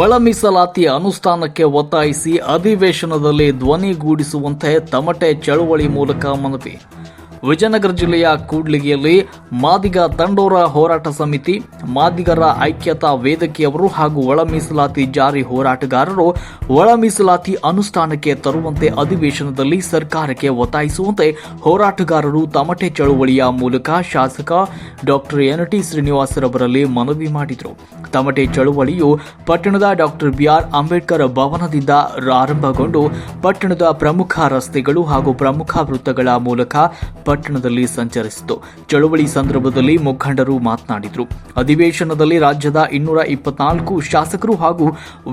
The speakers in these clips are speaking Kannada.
ಒಳ ಮೀಸಲಾತಿ ಅನುಷ್ಠಾನಕ್ಕೆ ಒತ್ತಾಯಿಸಿ ಅಧಿವೇಶನದಲ್ಲಿ ಧ್ವನಿಗೂಡಿಸುವಂತೆ ತಮಟೆ ಚಳುವಳಿ ಮೂಲಕ ಮನವಿ. ವಿಜಯನಗರ ಜಿಲ್ಲೆಯ ಕೂಡ್ಲಿಗೆಯಲ್ಲಿ ಮಾದಿಗ ದಂಡೋರ ಹೋರಾಟ ಸಮಿತಿ, ಮಾದಿಗರ ಐಕ್ಯತಾ ವೇದಿಕೆಯವರು ಹಾಗೂ ಒಳ ಮೀಸಲಾತಿ ಜಾರಿ ಹೋರಾಟಗಾರರು ಒಳ ಮೀಸಲಾತಿ ಅನುಷ್ಠಾನಕ್ಕೆ ತರುವಂತೆ ಅಧಿವೇಶನದಲ್ಲಿ ಸರ್ಕಾರಕ್ಕೆ ಒತ್ತಾಯಿಸುವಂತೆ ಹೋರಾಟಗಾರರು ತಮಟೆ ಚಳುವಳಿಯ ಮೂಲಕ ಶಾಸಕ ಡಾಕ್ಟರ್ ಎನ್ ಟಿ ಶ್ರೀನಿವಾಸರವರಲ್ಲಿ ಮನವಿ ಮಾಡಿದರು. ತಮಟೆ ಚಳುವಳಿಯು ಪಟ್ಟಣದ ಡಾಕ್ಟರ್ ಬಿಆರ್ ಅಂಬೇಡ್ಕರ್ ಭವನದಿಂದ ಆರಂಭಗೊಂಡು ಪಟ್ಟಣದ ಪ್ರಮುಖ ರಸ್ತೆಗಳು ಹಾಗೂ ಪ್ರಮುಖ ವೃತ್ತಗಳ ಮೂಲಕ ಪಟ್ಟಣದಲ್ಲಿ ಸಂಚರಿಸಿತು. ಚಳುವಳಿ ಸಂದರ್ಭದಲ್ಲಿ ಮುಖಂಡರು ಮಾತನಾಡಿದರು. ಅಧಿವೇಶನದಲ್ಲಿ ರಾಜ್ಯದ ಇನ್ನೂರ ಇಪ್ಪತ್ನಾಲ್ಕು ಶಾಸಕರು ಹಾಗೂ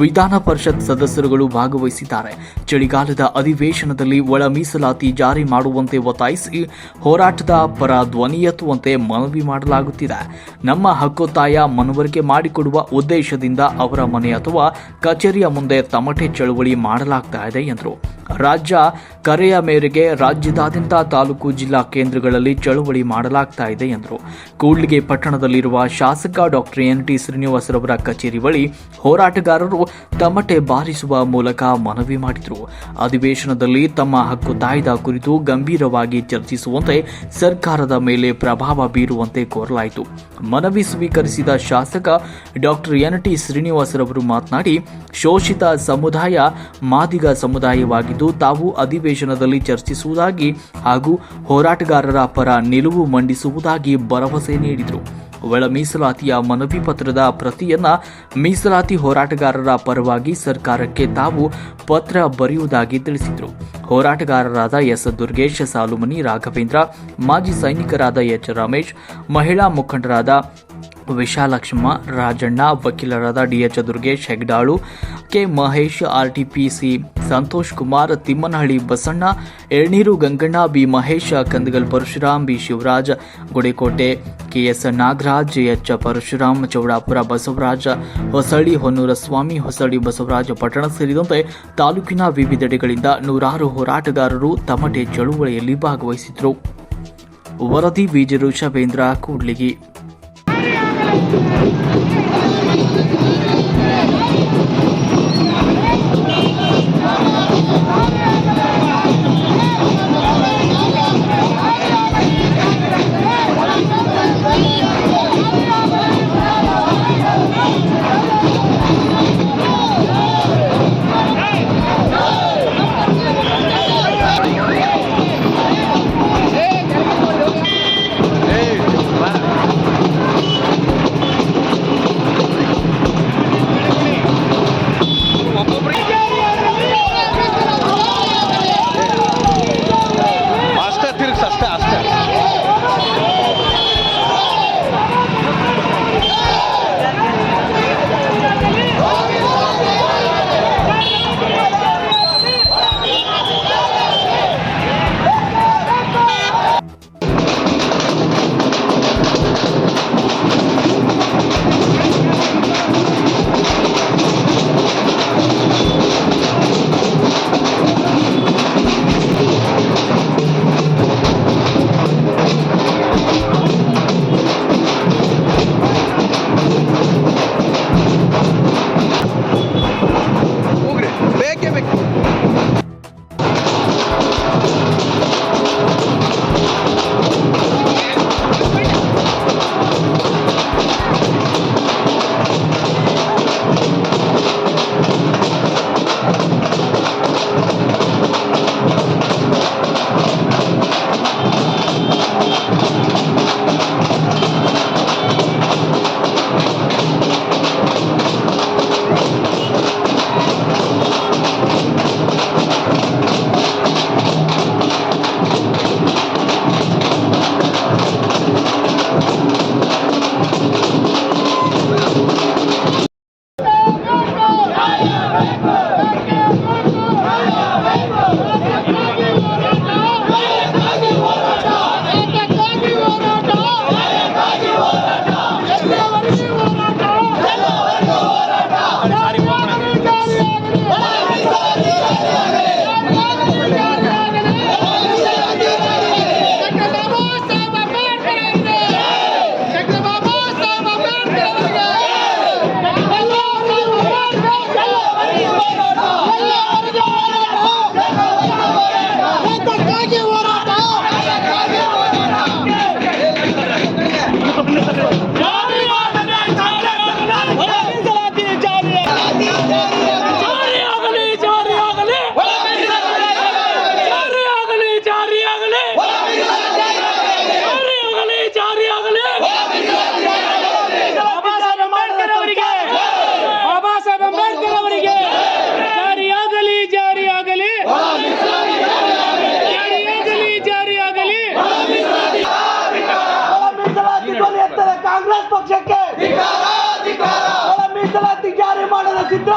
ವಿಧಾನ ಪರಿಷತ್ ಸದಸ್ಯರುಗಳು ಭಾಗವಹಿಸಿದ್ದಾರೆ. ಚಳಿಗಾಲದ ಅಧಿವೇಶನದಲ್ಲಿ ಒಳ ಮೀಸಲಾತಿ ಜಾರಿ ಮಾಡುವಂತೆ ಒತ್ತಾಯಿಸಿ ಹೋರಾಟದ ಪರ ಧ್ವನಿ ಎತ್ತುವಂತೆ ಮನವಿ ಮಾಡಲಾಗುತ್ತಿದೆ. ನಮ್ಮ ಹಕ್ಕೊತ್ತಾಯ ಮನವರಿಕೆ ಮಾಡಿಕೊಡುವ ಉದ್ದೇಶದಿಂದ ಅವರ ಮನೆ ಅಥವಾ ಕಚೇರಿಯ ಮುಂದೆ ತಮಟೆ ಚಳುವಳಿ ಮಾಡಲಾಗ್ತಾ ಇದೆ ಎಂದರು. ರಾಜ್ಯ ಕರೆಯ ಮೇರೆಗೆ ರಾಜ್ಯದಾದ್ಯಂತ ತಾಲೂಕು ಜಿಲ್ಲಾ ಕೇಂದ್ರಗಳಲ್ಲಿ ಚಳುವಳಿ ಮಾಡಲಾಗ್ತಾ ಇದೆ ಎಂದರು. ಕೂಡ್ಲಿಗೆ ಪಟ್ಟಣದಲ್ಲಿರುವ ಶಾಸಕ ಡಾಕ್ಟರ್ ಎನ್. ಟಿ. ಶ್ರೀನಿವಾಸರವರ ಕಚೇರಿ ಬಳಿ ಹೋರಾಟಗಾರರು ತಮಟೆ ಬಾರಿಸುವ ಮೂಲಕ ಮನವಿ ಮಾಡಿದರು. ಅಧಿವೇಶನದಲ್ಲಿ ತಮ್ಮ ಹಕ್ಕು ತಾಯ್ದ ಕುರಿತು ಗಂಭೀರವಾಗಿ ಚರ್ಚಿಸುವಂತೆ ಸರ್ಕಾರದ ಮೇಲೆ ಪ್ರಭಾವ ಬೀರುವಂತೆ ಕೋರಲಾಯಿತು. ಮನವಿ ಸ್ವೀಕರಿಸಿದ ಶಾಸಕ ಡಾಕ್ಟರ್ ಎನ್. ಟಿ. ಶ್ರೀನಿವಾಸರವರು ಮಾತನಾಡಿ, ಶೋಷಿತ ಸಮುದಾಯ ಮಾದಿಗ ಸಮುದಾಯವಾಗಿದ್ದು ತಾವು ಅಧಿವೇಶನದಲ್ಲಿ ಚರ್ಚಿಸುವುದಾಗಿ ಹಾಗೂ ಹೋರಾಟಗಾರರ ಪರ ನಿಲುವು ಮಂಡಿಸುವುದಾಗಿ ಭರವಸೆ ನೀಡಿದರು. ಒಳ ಮೀಸಲಾತಿಯ ಮನವಿ ಪತ್ರದ ಪ್ರತಿಯನ್ನ ಮೀಸಲಾತಿ ಹೋರಾಟಗಾರರ ಪರವಾಗಿ ಸರ್ಕಾರಕ್ಕೆ ತಾವು ಪತ್ರ ಬರೆಯುವುದಾಗಿ ತಿಳಿಸಿದರು. ಹೋರಾಟಗಾರರಾದ ಎಸ್. ದುರ್ಗೇಶ್ ಸಾಲುಮನಿ, ರಾಘವೇಂದ್ರ, ಮಾಜಿ ಸೈನಿಕರಾದ ಎಚ್. ರಮೇಶ್, ಮಹಿಳಾ ಮುಖಂಡರಾದ ವಿಶಾಲಕ್ಷ್ಮ, ರಾಜಣ್ಣ, ವಕೀಲರಾದ D H Durgesh Hegdalu K Mahesh, RTPC Santosh Kumar, Timmanahalli Basanna, ಎಳ್ನೀರು Ganganna, B Mahesh, Kandagal Parashuram, B Shivaraj K KS Nagaraj, H Parashuram, Choudapura Basavaraja, Hosalli Honnura Swamy Hosalli Basavaraja ಪಟ್ಟಣ ಸೇರಿದಂತೆ ತಾಲೂಕಿನ ವಿವಿಧೆಡೆಗಳಿಂದ ನೂರಾರು ಹೋರಾಟಗಾರರು ತಮಟೆ ಚಳುವಳಿಯಲ್ಲಿ ಭಾಗವಹಿಸಿದರು ವರದಿ ವಿಜಯ ಶಬೇಂದ್ರ ಕೂಡ್ಲಿಗಿ. Thank you. ಪಕ್ಷಕ್ಕೆ ಮೀಸಲಾತಿ ಜಾರಿ ಮಾಡಲು ಸಿದ್ಧ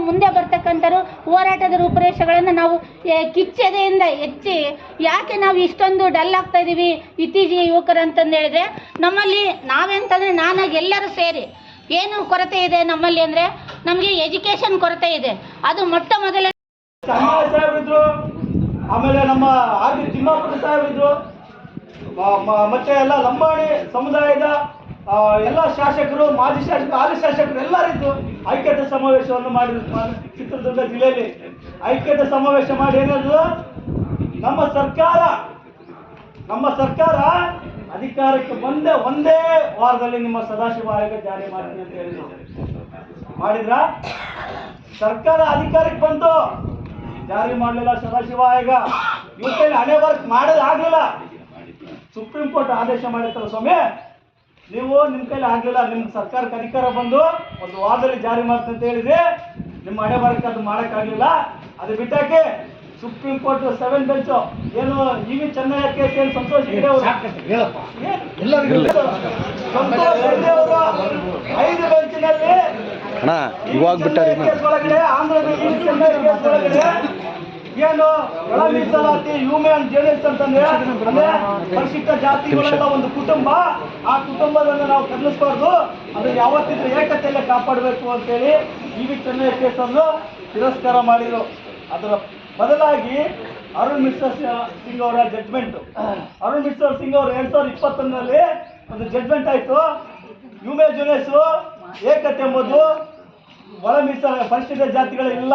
ಮುಂದೆ ಬರ್ತಕ್ಕಂಥರು ಹೋರಾಟದ ರೂಪುರೇಷೆಗಳನ್ನು ನಾವು ಕಿಚ್ಚೆದೆಯಿಂದ ಹೆಚ್ಚಿ ಯಾಕೆ ನಾವು ಇಷ್ಟೊಂದು ಡಲ್ ಆಗ್ತಾ ಇದ್ದೀವಿ ಇತ್ತೀಚೆಗೆ ಯುವಕರು ಅಂತಂದೇಳಿದ್ರೆ ನಮ್ಮಲ್ಲಿ ನಾವೆಂತಂದರೆ ನಾನಾಗಿ ಎಲ್ಲರೂ ಸೇರಿ, ಏನು ಕೊರತೆ ಇದೆ ನಮ್ಮಲ್ಲಿ ಅಂದರೆ ನಮಗೆ ಎಜುಕೇಷನ್ ಕೊರತೆ ಇದೆ. ಅದು ಮೊಟ್ಟ ಮೊದಲ ಆಮೇಲೆ ನಮ್ಮ ಬಿ ತಿಮ್ಮಾಪುರ ಸಾಹೇಬ್ರಿದ್ರು ಮತ್ತೆ ಎಲ್ಲ ಲಂಬಾಣಿ ಸಮುದಾಯದ ಎಲ್ಲ ಶಾಸಕರು, ಮಾಜಿ ಶಾಸಕರು ಹಾಲಿ ಶಾಸಕರು ಎಲ್ಲರಿದ್ದು ಐಕ್ಯತೆ ಸಮಾವೇಶವನ್ನು ಮಾಡಿದ್ರು ಚಿತ್ರದುರ್ಗ ಜಿಲ್ಲೆಯಲ್ಲಿ. ಐಕ್ಯತೆ ಸಮಾವೇಶ ಮಾಡಿ ಏನಾದ್ರು ನಮ್ಮ ಸರ್ಕಾರ ನಮ್ಮ ಸರ್ಕಾರ ಅಧಿಕಾರಕ್ಕೆ ಬಂದೇ, ಒಂದೇ ವಾರದಲ್ಲಿ ನಿಮ್ಮ ಸದಾಶಿವ ಆಯೋಗ ಜಾರಿ ಮಾಡ್ತೀನಿ ಅಂತ ಹೇಳಿದ್ರು. ಮಾಡಿದ್ರ? ಸರ್ಕಾರ ಅಧಿಕಾರಕ್ಕೆ ಬಂತು. ಜಾರಿ ಮಾಡಲಿಲ್ಲ ಸದಾಶಿವ ಆಯೋಗ ಇವತ್ತೇನು ಹಣೆ ವರ್ಕ್ ಮಾಡೋದಾಗಲಿಲ್ಲ. ಸುಪ್ರೀಂ ಕೋರ್ಟ್ ಆದೇಶ ಮಾಡಿರ್ತಾರೆ ಸ್ವಾಮಿ. ನೀವು ನಿಮ್ಮ ಕೈಲಿ ಆಗಲಿಲ್ಲ ನಿಮ್ಮ ಸರ್ಕಾರಕ್ಕೆ ಅಧಿಕಾರ ಬಂದು ಒಂದು ವಾರದಲ್ಲಿ ಜಾರಿ ಮಾಡ್ತೀನಿ ಅಂತ ಹೇಳಿದ್ರಿ ನಿಮ್ಮ ಹಣೆ ಬರಕ್ಕೆ ಅದು ಮಾಡೋಕ್ಕಾಗಲಿಲ್ಲ ಅದು ಬಿಟ್ಟಾಕಿ ಸುಪ್ರೀಂ ಕೋರ್ಟ್ ಸೆವೆನ್ ಬೆಂಚ್ ಏನು ಈಗ ಚೆನ್ನೈ ಕೇಸ್ ಏನು ಸಂತೋಷ್ ಹೆಗ್ಡೆ ಅವರು ಸಂತೋಷ್ ಹೆಗ್ಡೆ ಅವರು ಐದು ಬೆಂಚಿನಲ್ಲಿ ಅಣ್ಣ ಇವಾಗ ಬಿಟ್ಟಾರೆ. ಕೇಸ್ ಒಳಗಡೆ ಚೆನ್ನೈ ಕೇಸ್ ಒಳಗಡೆ ಏನು ಒಳ ಮೀಸಲಾತಿ ಹ್ಯೂಮನ್ ಜೇನಿಸ್ ಅಂತಂದ್ರೆ ಅಂದ್ರೆ ಪರಿಶಿಷ್ಟ ಜಾತಿಗಳೆಲ್ಲ ಒಂದು ಕುಟುಂಬ. ಆ ಕುಟುಂಬದನ್ನ ನಾವು ಕದಲಿಸಬಾರ್ದು. ಅದನ್ನ ಯಾವತ್ತಿದ್ರೆ ಏಕತೆಯಲ್ಲೇ ಕಾಪಾಡಬೇಕು ಅಂತೇಳಿ ಇ ವಿ ಚೆನ್ನೈ ಕೇಸನ್ನು ತಿರಸ್ಕಾರ ಮಾಡಿದ್ರು. ಅದರ ಬದಲಾಗಿ ಅರುಣ್ ಮಿಶ್ರಾ ಸಿಂಗ್ ಅವರ ಜಡ್ಜ್ಮೆಂಟ್ ಅರುಣ್ ಮಿಸ್ಟರ್ ಸಿಂಗ್ ಅವರು ಎರಡ್ ಸಾವಿರದ ಇಪ್ಪತ್ತೊಂದರಲ್ಲಿ ಒಂದು ಜಡ್ಜ್ಮೆಂಟ್ ಆಯ್ತು. ಯುಮೆ ಜುನೇಸು ಏಕತೆ ಎಂಬುದು ಒಳ ಮೀಸಲ ಪರಿಶಿಷ್ಟ ಜಾತಿಗಳಿಲ್ಲ.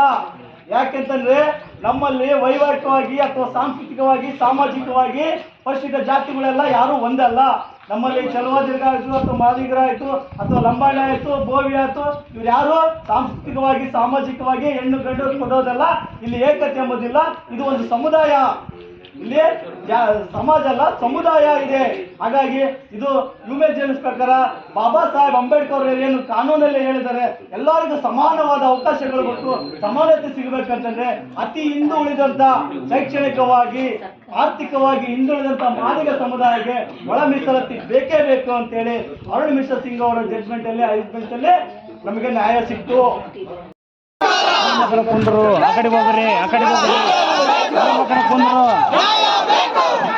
ಯಾಕೆಂತಂದ್ರೆ ನಮ್ಮಲ್ಲಿ ವೈವಾಹಿಕವಾಗಿ ಅಥವಾ ಸಾಂಸ್ಕೃತಿಕವಾಗಿ, ಸಾಮಾಜಿಕವಾಗಿ ಪರಿಶಿಷ್ಟ ಜಾತಿಗಳೆಲ್ಲ ಯಾರು ಒಂದಲ್ಲ ನಮ್ಮಲ್ಲಿ ಚಲುವಾದಿರ್ಗ ಆಯಿತು ಅಥವಾ ಮಾದಿಗರ ಆಯಿತು ಅಥವಾ ಲಂಬಾಣಿ ಆಯಿತು ಬೋವಿ ಆಯಿತು ಇವ್ರು ಯಾರು ಸಾಂಸ್ಕೃತಿಕವಾಗಿ, ಸಾಮಾಜಿಕವಾಗಿ ಹೆಣ್ಣು ಗಂಡು ಕೊಡೋದಲ್ಲ. ಇಲ್ಲಿ ಏಕತೆ ಎಂಬುದಿಲ್ಲ. ಇದು ಒಂದು ಸಮುದಾಯ. ಇಲ್ಲಿ ಸಮಾಜ ಅಲ್ಲ, ಸಮುದಾಯ ಇದೆ. ಹಾಗಾಗಿ ಇದು ಹ್ಯೂಮನ್ ಜೇಮ್ಸ್ ಪ್ರಕಾರ ಬಾಬಾ ಸಾಹೇಬ್ ಅಂಬೇಡ್ಕರ್ ಏನು ಕಾನೂನಲ್ಲಿ ಹೇಳಿದ್ದಾರೆ, ಎಲ್ಲರಿಗೂ ಸಮಾನವಾದ ಅವಕಾಶಗಳು ಕೊಟ್ಟು ಸಮಾನತೆ ಸಿಗಬೇಕಂತಂದ್ರೆ ಅತಿ ಹಿಂದುಳಿದಂತ ಶೈಕ್ಷಣಿಕವಾಗಿ, ಆರ್ಥಿಕವಾಗಿ ಹಿಂದುಳಿದಂತ ಮಾದಿಗ ಸಮುದಾಯಕ್ಕೆ ಒಳ ಮೀಸಲಾತಿ ಬೇಕೇ ಬೇಕು ಅಂತೇಳಿ ಅರುಣ್ ಮಿಶ್ರ ಸಿಂಗ್ ಅವರ ಜಡ್ಜ್ಮೆಂಟ್ ಅಲ್ಲಿ ಐದು ಬೆಂಚಲ್ಲಿ ನಮಗೆ ನ್ಯಾಯ ಸಿಕ್ತು. ಆ ಕಡೆ ಹೋಗ್ರಿ, ಆ ಕಡೆ ಹೋಗ್ರಿ.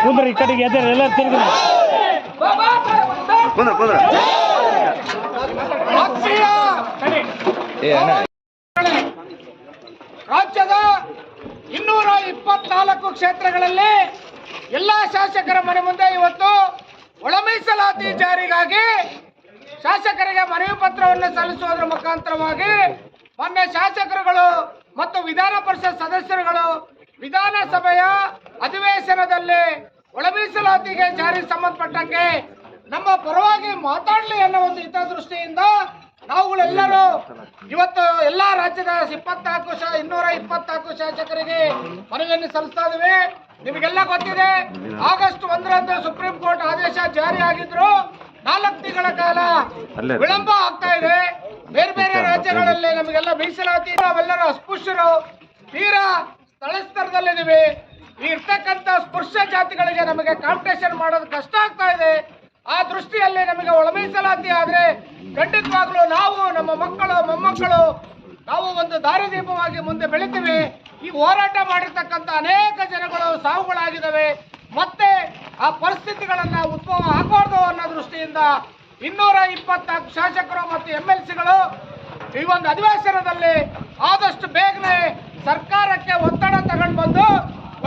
ಕುಂದ್ರು ಈ ಕಡೆಗೆ ಎದ್ರಿ ಎಲ್ಲ ತಿರುಗಿ. ಕುಂದ್ರ ಕುಂದ್ರ. ರಾಜ್ಯದ ಇನ್ನೂರ ಇಪ್ಪತ್ನಾಲ್ಕು ಕ್ಷೇತ್ರಗಳಲ್ಲಿ ಎಲ್ಲಾ ಶಾಸಕರ ಮನೆ ಮುಂದೆ ಇವತ್ತು ಒಳ ಮೀಸಲಾತಿ ಜಾರಿಗಾಗಿ ಶಾಸಕರಿಗೆ ಮನವಿ ಪತ್ರವನ್ನು ಸಲ್ಲಿಸುವುದರ ಮುಖಾಂತರವಾಗಿ ಮೊನ್ನೆ ಶಾಸಕರುಗಳು ಮತ್ತು ವಿಧಾನ ಪರಿಷತ್ ಸದಸ್ಯರುಗಳು ವಿಧಾನಸಭೆಯ ಅಧಿವೇಶನದಲ್ಲಿ ಒಳ ಮೀಸಲಾತಿಗೆ ಜಾರಿ ಸಂಬಂಧಪಟ್ಟಂಗೆ ನಮ್ಮ ಪರವಾಗಿ ಮಾತಾಡಲಿ ಅನ್ನೋ ಒಂದು ಹಿತದೃಷ್ಟಿಯಿಂದ ನಾವುಗಳೆಲ್ಲರೂ ಇವತ್ತು ಎಲ್ಲಾ ರಾಜ್ಯದ ಇಪ್ಪತ್ನಾಲ್ಕು ಶಾ ಇನ್ನೂರ ಇಪ್ಪತ್ನಾಲ್ಕು ಶಾಸಕರಿಗೆ ಮನವಿಯನ್ನು ಸಲ್ಲಿಸ್ತಾ ಇದ್ದೀವಿ. ನಿಮಗೆಲ್ಲ ಗೊತ್ತಿದೆ ಆಗಸ್ಟ್ ಒಂದರಂದು ಸುಪ್ರೀಂ ಕೋರ್ಟ್ ಆದೇಶ ಜಾರಿ ಆಗಿದ್ರು ನಾಲ್ಕು ತಿಂಗಳ ಕಾಲ ವಿಳಂಬ ಆಗ್ತಾ ಇದೆ. ಬೇರೆ ಬೇರೆ ರಾಜ್ಯಗಳಲ್ಲಿ ನಮಗೆಲ್ಲ ಮೀಸಲಾತಿ ನಾವೆಲ್ಲರೂ ಅಸ್ಪೃಶ್ಯರು. ತೀರಾ ಸ್ಥಳ ಸ್ತರದಲ್ಲಿದ್ದೀವಿ ಈ ಇರ್ತಕ್ಕಂಥ ಸ್ಪೃಶ್ಯ ಜಾತಿಗಳಿಗೆ ನಮಗೆ ಕಾಂಪಿಟೇಷನ್ ಮಾಡೋದು ಕಷ್ಟ ಆಗ್ತಾ ಇದೆ. ಆ ದೃಷ್ಟಿಯಲ್ಲಿ ನಮಗೆ ಒಳಮೀಸಲಾತಿ ಆದರೆ ಖಂಡಿತವಾಗ್ಲೂ ನಾವು ನಮ್ಮ ಮಕ್ಕಳು, ಮೊಮ್ಮಕ್ಕಳು ನಾವು ಒಂದು ದಾರಿದೀಪವಾಗಿ ಮುಂದೆ ಬೆಳಿತೀವಿ. ಈ ಹೋರಾಟ ಮಾಡಿರ್ತಕ್ಕಂಥ ಅನೇಕ ಜನಗಳು ಸಾವುಗಳಾಗಿದ್ದಾವೆ. ಮತ್ತೆ ಆ ಪರಿಸ್ಥಿತಿಗಳನ್ನ ಉದ್ಭವ ಆಗಬಾರ್ದು ಅನ್ನೋ ದೃಷ್ಟಿಯಿಂದ ಇನ್ನೂರ ಇಪ್ಪತ್ನಾಲ್ಕು ಶಾಸಕರು ಮತ್ತು ಎಂ ಎಲ್ ಸಿಗಳು ಈ ಒಂದು ಅಧಿವೇಶನದಲ್ಲಿ ಆದಷ್ಟು ಬೇಗನೆ ಸರ್ಕಾರಕ್ಕೆ ಒತ್ತಡ ತಗೊಂಡು ಬಂದು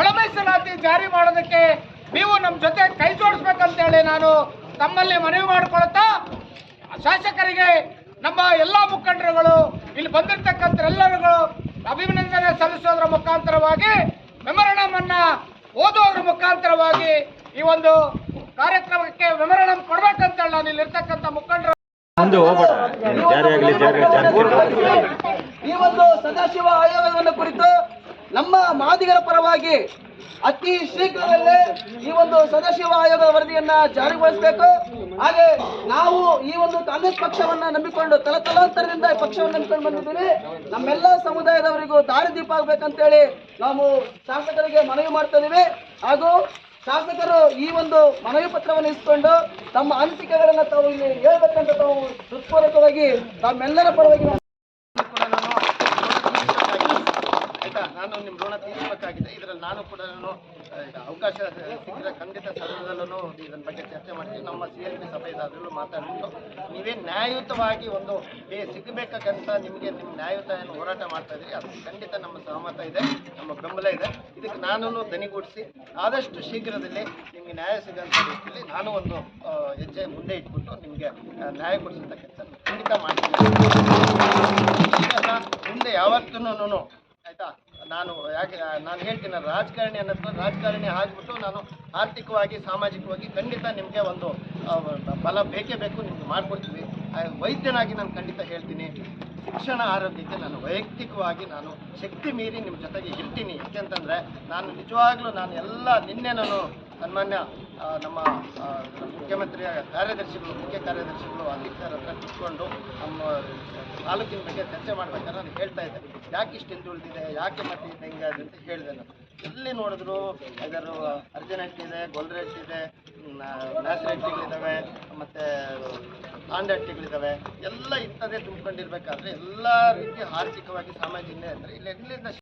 ಒಳ ಮೀಸಲಾತಿ ಜಾರಿ ಮಾಡೋದಕ್ಕೆ ನೀವು ನಮ್ಮ ಜೊತೆ ಕೈ ಜೋಡಿಸ್ಬೇಕಂತೇಳಿ ನಾನು ತಮ್ಮಲ್ಲಿ ಮನವಿ ಮಾಡಿಕೊಳ್ತಾ ಶಾಸಕರಿಗೆ ನಮ್ಮ ಎಲ್ಲ ಮುಖಂಡರುಗಳು ಇಲ್ಲಿ ಬಂದಿರತಕ್ಕಂಥ ಎಲ್ಲರಿಗೂ ಅಭಿನಂದನೆ ಸಲ್ಲಿಸೋದ್ರ ಮುಖಾಂತರವಾಗಿ ಮೆಮೊರಂಡಮ್ ಅನ್ನ ಓದೋದ್ರ ಮುಖಾಂತರವಾಗಿ ಈ ಒಂದು ಕಾರ್ಯಕ್ರಮಕ್ಕೆ ಮೆಮೊರಂಡಮ್ ಕೊಡ್ಬೇಕಂತೇಳಿ ನಾನು ಇಲ್ಲಿರ್ತಕ್ಕಂಥ ಮುಖಂಡರು. ಈ ಒಂದು ಸದಾಶಿವ ಆಯೋಗವನ್ನು ಕುರಿತು ನಮ್ಮ ಮಾದಿಗರ ಪರವಾಗಿ ಅತಿ ಶೀಘ್ರದಲ್ಲೇ ಈ ಒಂದು ಸದಾಶಿವ ಆಯೋಗದ ವರದಿಯನ್ನ ಜಾರಿಗೊಳಿಸಬೇಕು. ಹಾಗೆ ನಾವು ಈ ಒಂದು ಕಾಂಗ್ರೆಸ್ ಪಕ್ಷವನ್ನ ನಂಬಿಕೊಂಡು ತಲತಲಾಂತರದಿಂದ ಪಕ್ಷವನ್ನು ನಂಬಿಕೊಂಡು ಬಂದಿದ್ದೀವಿ. ನಮ್ಮೆಲ್ಲ ಸಮುದಾಯದವರಿಗೂ ದಾರಿದೀಪ ಆಗ್ಬೇಕಂತೇಳಿ ನಾವು ಶಾಸಕರಿಗೆ ಮನವಿ ಮಾಡ್ತಾ ಇದೀವಿ. ಹಾಗೂ ಶಾಸಕರು ಈ ಒಂದು ಮನವಿ ಪತ್ರವನ್ನು ಇಸ್ಕೊಂಡು ತಮ್ಮ ಅನಿಸಿಕೆಗಳನ್ನ ತಾವು ಇಲ್ಲಿ ಹೇಳ್ಬೇಕಂತ ತಾವು ಹೃತ್ಪೂರ್ವಕವಾಗಿ ತಮ್ಮೆಲ್ಲರ ಪರವಾಗಿ ನಾನು ಕೂಡ ನಾನು ನಿಮ್ಮ ಋಣ ತೀರಿಸಬೇಕಾಗಿದೆ. ಇದರಲ್ಲಿ ನಾನು ಕೂಡ ಅವಕಾಶ ಸಿಕ್ಕಿದ್ರೆ ಖಂಡಿತ ಸದನದಲ್ಲೂ ಇದನ್ನ ಬಗ್ಗೆ ಚರ್ಚೆ ಮಾಡ್ತೀವಿ. ನಮ್ಮ ಸಿ ಎಲ್ ಪಿ ಸಭೆಯಲ್ಲೂ ಮಾತಾಡ್ಬಿಟ್ಟು, ನೀವೇ ನ್ಯಾಯಯುತವಾಗಿ ಒಂದು, ಏ ಸಿಗಬೇಕಂತ ನಿಮಗೆ ನಿಮ್ಮ ನ್ಯಾಯಯುತ ಹೋರಾಟ ಮಾಡ್ತಾ ಇದ್ರಿ ಅದು ಖಂಡಿತ ನಮ್ಮ ಸಹಮತ ಇದೆ, ನಮ್ಮ ಬೆಂಬಲ ಇದೆ. ಇದಕ್ಕೆ ನಾನು ದನಿಗೂಡಿಸಿ ಆದಷ್ಟು ಶೀಘ್ರದಲ್ಲಿ ನಿಮಗೆ ನ್ಯಾಯ ಸಿಗೋಂಥ ರೀತಿಯಲ್ಲಿ ನಾನು ಒಂದು ಹೆಜ್ಜೆ ಮುಂದೆ ಇಟ್ಬಿಟ್ಟು ನಿಮಗೆ ನ್ಯಾಯ ಕೊಡಿಸೋಂಥ ಕೆಲಸ ಖಂಡಿತ ಮಾಡ್ತೀನಿ. ಮುಂದೆ ಯಾವತ್ತೂ ಆಯ್ತಾ? ನಾನು ಯಾಕೆ, ನಾನು ಹೇಳ್ತೀನಿ ರಾಜಕಾರಣಿ ಅನ್ನೋದು ರಾಜಕಾರಣಿ ಆಗ್ಬಿಟ್ಟು ನಾನು ಆರ್ಥಿಕವಾಗಿ, ಸಾಮಾಜಿಕವಾಗಿ ಖಂಡಿತ ನಿಮಗೆ ಒಂದು ಬಲ ಬೇಕೇ ಬೇಕು, ನಿಮ್ಗೆ ಮಾಡಿಕೊಡ್ತೀವಿ ವೈದ್ಯನಾಗಿ ನಾನು ಖಂಡಿತ ಹೇಳ್ತೀನಿ. ಶಿಕ್ಷಣ ಆರೋಗ್ಯಕ್ಕೆ ನಾನು ವೈಯಕ್ತಿಕವಾಗಿ ನಾನು ಶಕ್ತಿ ಮೀರಿ ನಿಮ್ಮ ಜೊತೆಗೆ ಇರ್ತೀನಿ. ಯಾಕೆಂತಂದರೆ ನಾನು ನಿಜವಾಗ್ಲೂ ನಾನು ಎಲ್ಲ ನಿನ್ನೆ ನಾನು ಸನ್ಮಾನ್ಯ ನಮ್ಮ ಮುಖ್ಯಮಂತ್ರಿಯ ಕಾರ್ಯದರ್ಶಿಗಳು, ಮುಖ್ಯ ಕಾರ್ಯದರ್ಶಿಗಳು ಅಧ್ಯಕ್ಷರ ಹತ್ರ ಕೂತ್ಕೊಂಡು ನಮ್ಮ ತಾಲೂಕಿನ ಬಗ್ಗೆ ಚರ್ಚೆ ಮಾಡ್ಬೇಕಾದ್ರೆ ನಾನು ಹೇಳ್ತಾ ಇದ್ದೆ. ಯಾಕೆ ಇಷ್ಟು ಹಿಂದುಳಿದಿದೆ ಯಾಕೆ ಮತ್ತೆ ಇದು ಹೆಂಗೆ ಅಂತ ಹೇಳಿದೆ ನಾನು. ಎಲ್ಲಿ ನೋಡಿದ್ರು ಅದರ ಅರ್ಜೆನೆಂಟ್ ಇದೆ ಗೊಲ್ರೆಟ್ ಇದೆ ನ್ಯಾಸರೆಟ್ಟಿಗಳಿದ್ದಾವೆ ಮತ್ತು ತಾಂಡಟ್ಟಿಗಳಿದ್ದಾವೆ ಎಲ್ಲ ಇಂಥದ್ದೇ ತುಂಬಿಕೊಂಡಿರ್ಬೇಕಾದ್ರೆ ಎಲ್ಲ ರೀತಿ ಆರ್ಥಿಕವಾಗಿ ಸಾಮಾಜಿಕ ಅಂದರೆ ಇಲ್ಲಿ ಎಲ್ಲಿಂದ